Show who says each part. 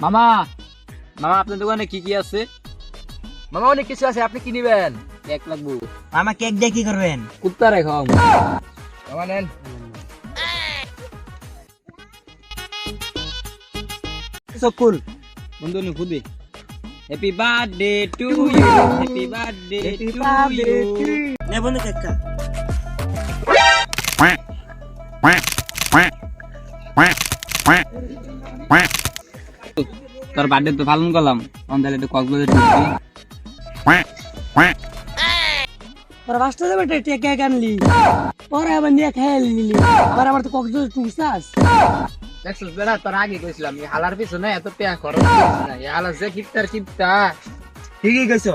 Speaker 1: মামা মামা আপনার দোকানে কি কি আছে
Speaker 2: মামা অনেক কিছু আছে আপনি কি নিবেন
Speaker 1: কেক লাগবো
Speaker 3: মামা কেক দিয়ে কি করবেন
Speaker 1: কুত্তা রেখাম
Speaker 2: মামা নেন
Speaker 3: চকুল
Speaker 1: বন্ধু নি খুদে happy birthday to you happy birthday to you
Speaker 3: নে বন্ধু কেকটা
Speaker 1: তোর বার্থডে তো পালন করলাম। তখন তাহলে একটু কক্সবাজার ঢুকবি
Speaker 3: তোর যাবে পরে আবার নিয়ে খেয়ে নিলি। আবার আমার তো কক্সবাজার টুকসাস
Speaker 1: দেখছিস বেড়া তোর আগে কইছিলাম এই হালার পিছনে এত পেয়া খরচ করিস না এই হালার যে কিপটার কিপটা।
Speaker 3: ঠিকই কইছ